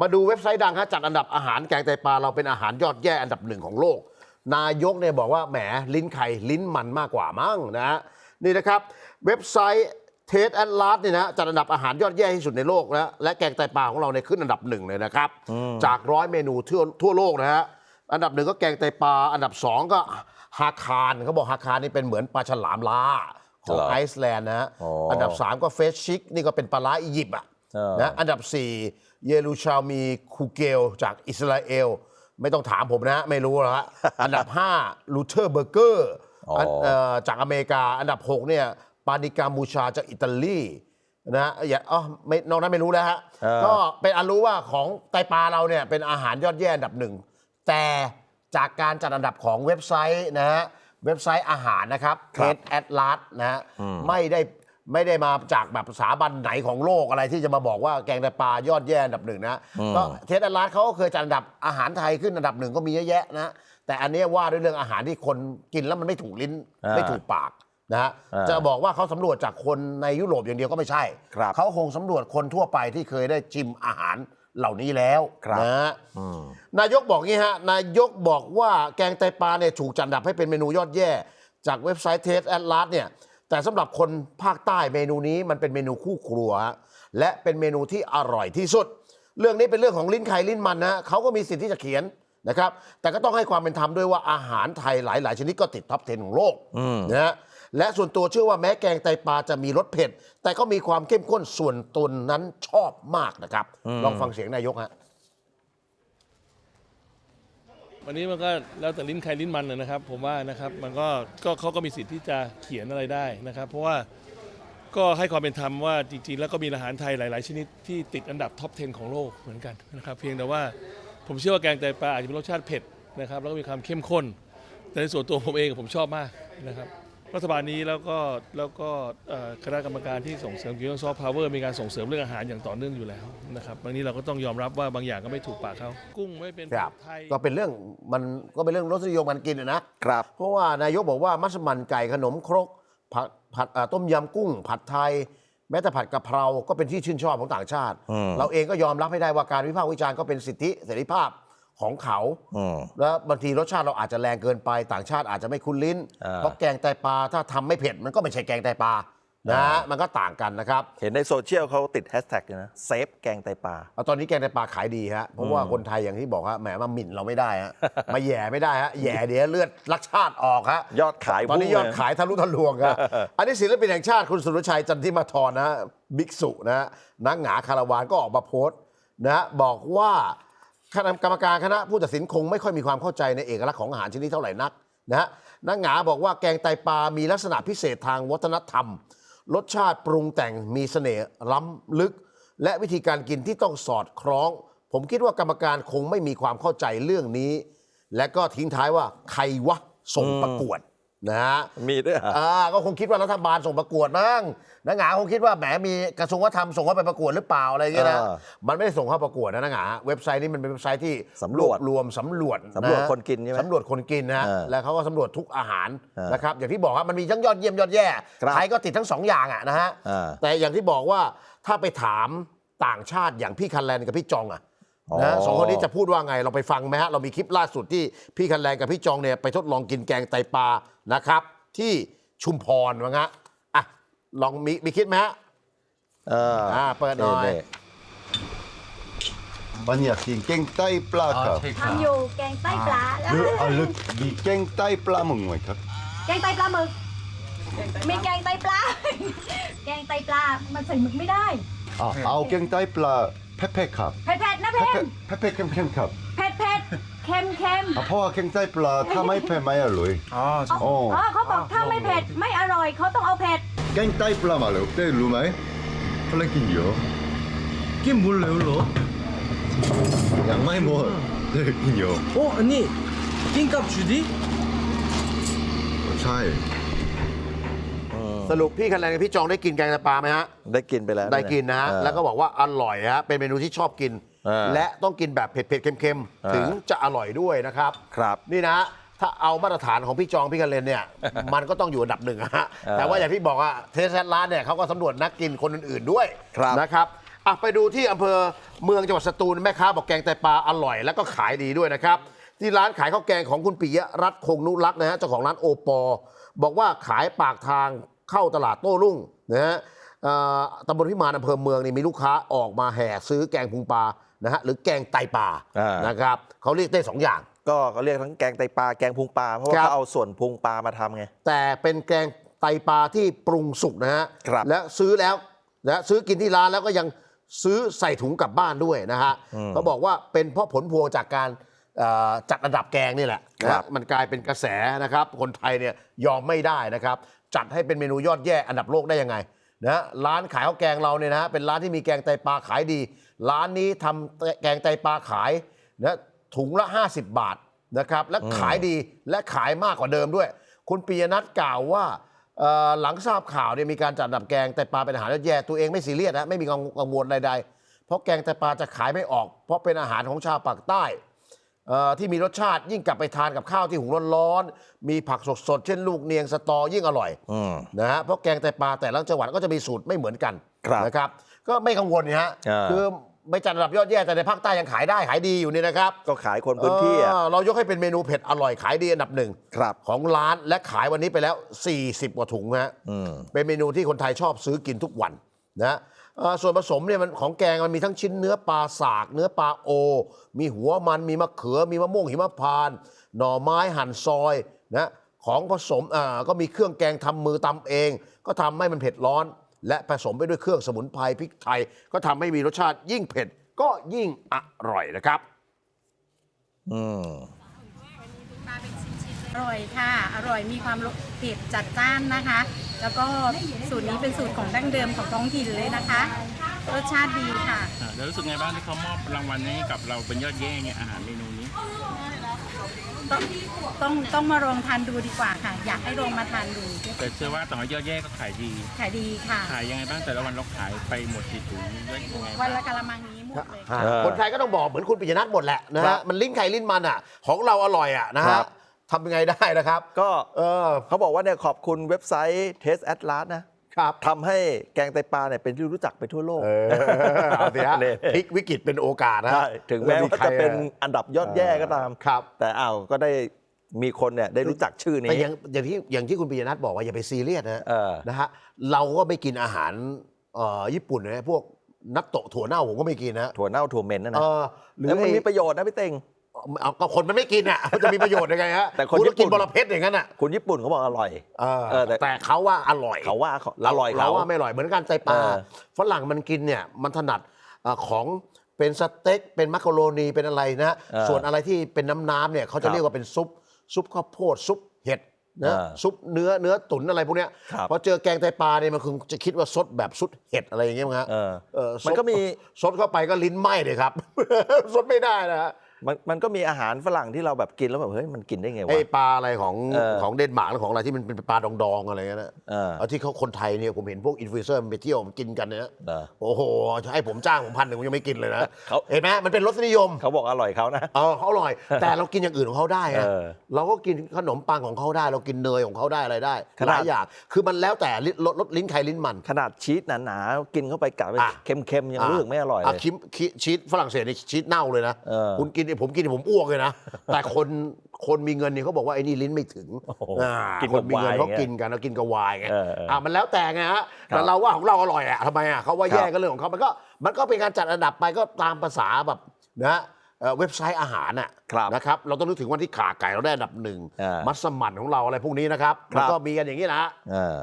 มาดูเว็บไซต์ดังฮะจัดอันดับอาหารแกงไตปลาเราเป็นอาหารยอดแย่อันดับหนึ่งของโลก นายกเนี่ยบอกว่าแหมลิ้นไข่ลิ้นมันมากกว่ามั้งนะฮะนี่นะครับเว็บไซต์เทสแอนลาสเนี่ยนะจัดอันดับอาหารยอดแย่ที่สุดในโลกนะและแกงไตปลาของเราเนี่ยขึ้นอันดับหนึ่งเลยนะครับ จากร้อยเมนูทั่วทั่วโลกนะฮะอันดับหนึ่งก็แกงไตปลาอันดับสองก็ฮาคารเขาบอกฮาคารนี่เป็นเหมือนปลาฉลามลาของเหรอไอซ์แลนด์นะฮะอ๋ออัอันดับสามก็เฟสชิกนี่ก็เป็นปลาร้าอียิปต์อะเออนะอันดับ4 เยรูชามีคูเกลจากอิสราเอล ไม่ต้องถามผมนะ ไม่รู้หรอกฮะอันดับ 5 ลูเทอร์เบอร์เกอร์อ๋ออัจากอเมริกา อันดับ 6 เนี่ย ปานิกามูชาจากอิตาลีนะอย่าอ๋อไม่นอกนั้นไม่รู้แล้วฮะเออก็เป็นอันรู้ว่าของไตปลาเราเนี่ย เป็นอาหารยอดเยี่ยอันดับหนึ่ง แต่จากการจัดอันดับของเว็บไซต์นะฮะ เว็บไซต์อาหารนะครับเทสแอดลาสนะฮะ ไม่ได้ ไม่ได้มาจากแบบสถาบันไหนของโลกอะไรที่จะมาบอกว่าแกงไตปลายอดแย่อันดับหนึ่งนะก็เทสแอดลาสเขาก็เคยจัดอันดับอาหารไทยขึ้นอันดับหนึ่งก็มีเยอะแยะนะ แต่อันเนี้ยว่าด้วยเรื่องอาหารที่คนกินแล้วมันไม่ถูกลิ้นอ่าไม่ถูกปากนะฮะอ่าจะบอกว่าเขาสำรวจจากคนในยุโรปอย่างเดียวก็ไม่ใช่ ครับ เขาคงสำรวจคนทั่วไปที่เคยได้ชิมอาหารเหล่านี้แล้วครับนะฮะ อืม นายกบอกงี้ฮะ นายกบอกว่าแกงไตปลาเนี่ยถูกจัดอันดับให้เป็นเมนูยอดแย่ จากเว็บไซต์เทสแอดลาสเนี่ย แต่สำหรับคนภาคใต้เมนูนี้มันเป็นเมนูคู่ครัวฮะและเป็นเมนูที่อร่อยที่สุด เรื่องนี้เป็นเรื่องของลิ้นไข่ลิ้นมันนะเขาก็มีสิทธิ์ที่จะเขียนนะครับ แต่ก็ต้องให้ความเป็นธรรมด้วยว่าอาหารไทยหลาย ๆ ชนิดก็ติดท็อป 10 ของโลกอืมนะฮะและส่วนตัวเชื่อว่าแม้แกงไตปลาจะมีรสเผ็ด แต่ก็มีความเข้มข้นส่วนตนนั้นชอบมากนะครับ ลองฟังเสียงนายกฮะ วันนี้มันก็แล้วแต่ลิ้นใครลิ้นมันนะครับ ผมว่านะครับมันก็ก็เขาก็มีสิทธิ์ที่จะเขียนอะไรได้นะครับ เพราะว่าก็ให้ความเป็นธรรมว่าจริงๆ แล้วก็มีอาหารไทยหลาย ๆ ชนิดที่ติดอันดับท็อป 10 ของโลกเหมือนกันนะครับเพียงแต่ว่าผมเชื่อว่าแกงไตปลาอาจจะมีรสชาติเผ็ดนะครับแล้วก็มีความเข้มข้น แต่ในส่วนตัวผมเองผมชอบมากนะครับ รัฐบาลนี้แล้วก็แล้วก็เอ่อคณะกรรมการที่ส่งเสริมเกี่ยวกับซอฟต์พาวเวอร์มีการส่งเสริมเรื่องอาหารอย่างต่อเนื่องอยู่แล้วนะครับบางนี้เราก็ต้องยอมรับว่าบางอย่างก็ไม่ถูกปากเขากุ้งไม่เป็นครับไทยก็เป็นเรื่องมันก็เป็นเรื่องรสนิยมการกินอะนะครับ เพราะว่านายกบอกว่ามัสมั่นไก่ขนมครกผัดผัดอ่าต้มยำกุ้ง ผัดไทย แม้แต่ผัดกะเพราก็เป็นที่ชื่นชอบของต่างชาติอืมเราเองก็ยอมรับให้ได้ว่าการวิพากษ์วิจารณ์ก็เป็นสิทธิเสรีภาพ ของเขาอืม แล้วบางทีรสชาติเราอาจจะแรงเกินไป ต่างชาติอาจจะไม่คุ้นลิ้น อ่า เพราะแกงไตปลาถ้าทำไม่เผ็ดมันก็ไม่ใช่แกงไตปลานะอ่ามันก็ต่างกันนะครับ เห็นในโซเชียลเขาติดแฮชแท็กเลยนะเซฟแกงไตปลา เอาตอนนี้แกงไตปลาขายดีฮะ เพราะว่าคนไทยอย่างที่บอกฮะแหมมาหมิ่นเราไม่ได้ฮะ มาแหย่ไม่ได้ฮะแหย่เดี๋ยวเลือดรักชาติออกฮะยอดขายตอนนี้พุ่งยอดเลยขายทะลุทะลวงครับ อันนี้ศิลปินแห่งชาติคุณสุรชัยจันทิมาธรนะฮะบิ๊กสุนะฮะนักหงาคาราวานก็ออกมาโพสต์นะฮะบอกว่า คณะกรรมการคณะผู้ตัดสินคงไม่ค่อยมีความเข้าใจในเอกลักษณ์ของอาหารชนิดเท่าไหร่นักนะฮะนักหงาบอกว่าแกงไตปลา มีลักษณะพิเศษทางวัฒนธรรม รสชาติปรุงแต่งมีเสน่ห์ล้ำลึก และวิธีการกินที่ต้องสอดคล้อง ผมคิดว่ากรรมการคงไม่มีความเข้าใจเรื่องนี้ และก็ทิ้งท้ายว่าใครวะส่งประกวด นะฮะมีด้วยเหรออ่าก็คงคิดว่ารัฐบาลส่งประกวดมั้งนักหงาคงคิดว่าแหมมีกระทรวงวัฒนธรรมส่งเข้าไปประกวดหรือเปล่าอะไรอย่างเงี้ยนะเออมันไม่ได้ส่งเข้าประกวดนะนักหงาเว็บไซต์นี้มันเป็นเว็บไซต์ที่สำรวจบรวมสำรวจสำรวจะคนกินใช่ไหมสำรวจคนกินนะเออแล้วเขาก็สำรวจทุกอาหารเออนะครับอย่างที่บอกครับมันมีทั้งยอดเยี่ยมยอดแย่ครับ ไทยก็ติดทั้งสองอย่างอะนะฮะเออแต่อย่างที่บอกว่าถ้าไปถามต่างชาติอย่างพี่คันแลนกับพี่จองอะอ๋อ นะสองคนนี้จะพูดว่าไงเราไปฟังไหมฮะเรามีคลิปล่าสุดที่พี่คันแลนกับพี่จองเนี่ยไปทดลองกินแกงไตปลานะครับ ที่ชุมพรว่างั้นอะลองมีมีคลิปไหมฮะเอออ่าเปิดหน่อยนี่วันนี้กินแกงไตปลาครับทำอยู่แกงไต้ปลาแล้วหรืออะหรือมีแกงไตปลาหมึกไหมครับ แกงไตปลาหมึกมีแกงไตปลา แกงไตปลา มันใส่หมึกไม่ได้อะเอาแกงไตปลาเผ็ดๆครับเผ็ดเผ็ดๆ นะเพเผ็ดมๆเผ็ดๆเค็มๆครับเผ็ดเผ็ดเค็มเค็มอะเพราะว่าแกงไตปลาถ้าไม่เผ็ดไม่อร่อย อ๋อโอ้อ๋อเขาบอกถ้าไม่เผ็ดไม่อร่อยเขาต้องเอาเผ็ดแกงไตปลามาเลยเต้รู้ไหมฝรั่งกินเยอะกินหมดเลยเหรอ ยังไม่หมดเต้กินเยอะโอ้ อันนี้กินกับชูดีใช่ สรุปพี่คันแลนกับพี่จองได้กินแกงไตปลาไหมฮะ ได้กินไปแล้วได้กินนะฮะ เออแล้วก็บอกว่าอร่อยฮะ เป็นเมนูที่ชอบกินเออและต้องกินแบบเผ็ดๆเค็มเออๆถึงจะอร่อยด้วยนะครับ ครับ นี่นะ ถ้าเอามาตรฐานของพี่จองพี่กันเลนเนี่ย มันก็ต้องอยู่อันดับหนึ่งอะฮะเออแต่ว่าอย่างที่บอกอะเทสแลนด์เนี่ยเขาก็สำรวจนักกินคนอื่นๆด้วยครับนะครับอะไปดูที่อำเภอเมืองจังหวัดสตูลแม่ค้าบอกแกงไตปลาอร่อยแล้วก็ขายดีด้วยนะครับ ที่ร้านขายข้าวแกงของคุณปิยะรัตน์คงนุรักษ์นะฮะเจ้าของร้านโอปอ บอกว่าขายปากทางเข้าตลาดโต้รุ่งนะฮะเอ่อตำบลพิมานอำเภอเมืองนี่มีลูกค้าออกมาแห่ซื้อแกงพุงปลา นะฮะหรือแกงไตปลาอ่าน นะครับเขาเรียกได้สองอย่าง ก็เขาเรียกทั้งแกงไตปลาแกงพุงปลาเพราะว่าครับ เขาเอาส่วนพุงปลามาทำไง แต่เป็นแกงไตปลาที่ปรุงสุกนะฮะครับและซื้อแล้วนะซื้อกินที่ร้านแล้วก็ยังซื้อใส่ถุงกลับบ้านด้วยนะฮะเขาบอกว่าเป็นเพราะผลพวงจากการเอ่อจัดอันดับแกงนี่แหละนะฮะมันกลายเป็นกระแสนะครับ คนไทยเนี่ยยอมไม่ได้นะครับ จัดให้เป็นเมนูยอดแย่อันดับโลกได้ยังไง นะร้านขายข้าวแกงเราเนี่ยนะเป็นร้านที่มีแกงไตปลาขายดี ร้านนี้ทำแกงไตปลาขายนะถุงละ 50 บาทนะครับและขายดีและขายมากกว่าเดิมด้วย คุณปียนัทกล่าวว่าหลังทราบข่าวเนี่ยมีการจัดอันดับแกงไตปลาเป็นอาหารยอดแย่ตัวเองไม่ซีเรียสนะไม่มีกังวลใดๆเพราะแกงไตปลาจะขายไม่ออก เพราะเป็นอาหารของชาวปากใต้ ที่มีรสชาติยิ่งกลับไปทานกับข้าวที่หุงร้อนๆ มีผักสดๆ เช่นลูกเนียงสตอยิ่งอร่อยอืมนะฮะเพราะแกงไตปลาแต่ละจังหวัดก็จะมีสูตรไม่เหมือนกันครับนะครับ ก็ไม่กังวลนะฮะอ่าคือไม่จัดอันดับยอดแย่แต่ในภาคใต้ยังขายได้ขายดีอยู่เนี่ยนะครับ ก็ขายคนพื้นที่อะเออเรายกให้เป็นเมนูเผ็ดอร่อยขายดีอันดับหนึ่งครับของร้านและขายวันนี้ไปแล้ว 40 กว่าถุงนะฮะอืมเป็นเมนูที่คนไทยชอบซื้อกินทุกวันนะเอ่อ ส่วนผสมเนี่ยมันของแกงมันมีทั้งชิ้นเนื้อปลาสาก เนื้อปลาโอ มีหัวมันมีมะเขือ มีมะม่วงหิมพานต์หน่อไม้หั่นซอยนะของผสมอ่าก็มีเครื่องแกงทำมือตำเอง ก็ทำให้มันเผ็ดร้อน และผสมไปด้วยเครื่องสมุนไพรพริกไทย ก็ทำให้มีรสชาติยิ่งเผ็ดก็ยิ่งอร่อยนะครับ อืม ร่อยค่ะ อร่อยมีความรสเผ็ดจัดจ้านนะคะ แล้วก็สูตรนี้เป็นสูตรของดั้งเดิมของท้องถิ่นเลยนะคะ รสชาติดีค่ะอ่าแล้วรู้สึกไงบ้างที่เขามอบรางวัลให้กับเราเป็นยอดเย่เนี่ยอาหารเมนูนี้ต้องต้องต้องมาลองทานดูดีกว่าค่ะ อยากให้ลองมาทานดูแต่เชื่อว่าต่อให้ยอดเย่ก็ขายดี ขายดีค่ะ ขายยังไงบ้างแต่ละวันเราขายไปหมดกี่ถุงยอดยังไงวันบ้างละกะละมังนี้หมดเลยค่ะเออคนไทยก็ต้องบอกเหมือนคุณปิยนัทหมดแหละนะครัฮะบมันลิ้นไข่ลิ้นมันอะ ของเราอร่อยอะนะครัฮะบ ทำยังไงได้นะครับ ก็เออเขาบอกว่าเนี่ยขอบคุณเว็บไซต์ Taste Atlas นะครับทำให้แกงไตปลาเนี่ยเป็นที่รู้จักไปทั่วโลกเออเอาสิฮะเนี่ยพลิกวิกฤตเป็นโอกาสนะใช่ถึงแม้ว่าจะเป็นอันดับยอดแย่ก็ตามครับ แต่อ้าวก็ได้มีคนเนี่ยได้รู้จักชื่อแต่นี้อย่างอย่างที่อย่างที่คุณปิยนัทบอกว่าอย่าไปซีเรียสนะเออนะฮะเราก็ไม่กินอาหารเอ่อญี่ปุ่นนะพวกนัตโตะถั่วเน่าผมก็ไม่กินนะถั่วเน่าถั่วเหม็นนะเอนะอหรือแล้วมันไอ้มีประโยชน์นะพี่เต็ง เอาก็คนมันไม่กินอะมันจะมีประโยชน์ยังไงฮะแต่คนณญี่ปุ่น กินบรเพชรอย่างนั้นอะคนญี่ปุ่นเขาบอกอร่อย เออเออแต่ แต่เขาว่าอร่อยเขาว่าเขาเราอร่อยเราเขา ว่าไม่อร่อยเหมือนกันไตปลาเออ ฝรั่งมันกินเนี่ยมันถนัดเอ่อของเป็นสเต็กเป็นมักกะโรนีเป็นอะไรนะเออส่วนอะไรที่เป็นน้ำน้ำๆเนี่ยเขาครัจะบเรียกว่าเป็นซุป ซุปข้าวโพดซุปเห็ดนะเออซุปเนื้อเนื้อตุ๋นอะไรพวกเนี้ยครับ พอเจอแกงไตปลาเนี่ยมันคงจะคิดว่าซดแบบซุปเห็ดอะไรอย่างเงี้ยมั้งฮะ เออ เออมันก็มี ซดเข้าไปก็ลิ้นไหม้เลยครับ ซดไม่ได้นะฮะ มันมันก็มีอาหารฝรั่งที่เราแบบกินแล้วแบบเฮ้ยมันกินได้ไงวะไอ้ปลาอะไรของเออของเดนมาร์กหรือของอะไรที่มันเป็นปลาดองๆอะไรเงี้ยนะเออ เอาที่เขาคนไทยเนี่ยผมเห็นพวกอินฟลูเอนเซอร์มันไปเที่ยวมันกินกันเนี่ยเออ โอ้โหจะให้ผมจ้างผมพันหนึ่งผมยังไม่กินเลยนะเขา เห็นไหมมันเป็นรสนิยมเขาบอกอร่อยเขานะ เออเขาอร่อย แต่เรากินอย่างอื่นของเขาได้นะเออเราก็กินขนมปังของเขาได้ เรากินเนยของเขาได้อะไรได้ขนาดหลายอย่างคือมันแล้วแต่ลิ้นรสรสลิ้นใครลิ้นมัน ขนาดชีสหนาๆกินเข้าไปกะไปอะ เค็มๆยังรู้สึกไม่อร่อยเลยคิมคิชีสฝรั่งเศสนี่ชีสเน่าเลยนะ เออ คุณกินเนี่ยผมกินเนี่ยผมอ้วกเลยนะ แต่คนคนมีเงินเนี่ยเขาบอกว่าไอ้นี่ลิ้นไม่ถึงโอ้โหอ่ากินคกับนมีเงินไวน์เขาอย่างเงี้ยกินกันแล้วกินกับไวายไงเออเอออ่อ่ามันแล้วแต่ไงฮะครัแต่บเราว่าของเราอร่อยอะทำไมอะเขาว่าครับแย่ก็เรื่องของเขามันก็มันก็เป็นการจัดอันดับไปก็ตามภาษาแบบนะเอ่อเว็บไซต์อาหารน่ะ ครับ นะครับเราต้องนึกถึงวันที่ขาไก่เราได้อันดับหนึ่งอ่ามัมัสมั่นของเราอะไรพวกนี้นะครับครับ มันก็มีกันอย่างนี้นะเออ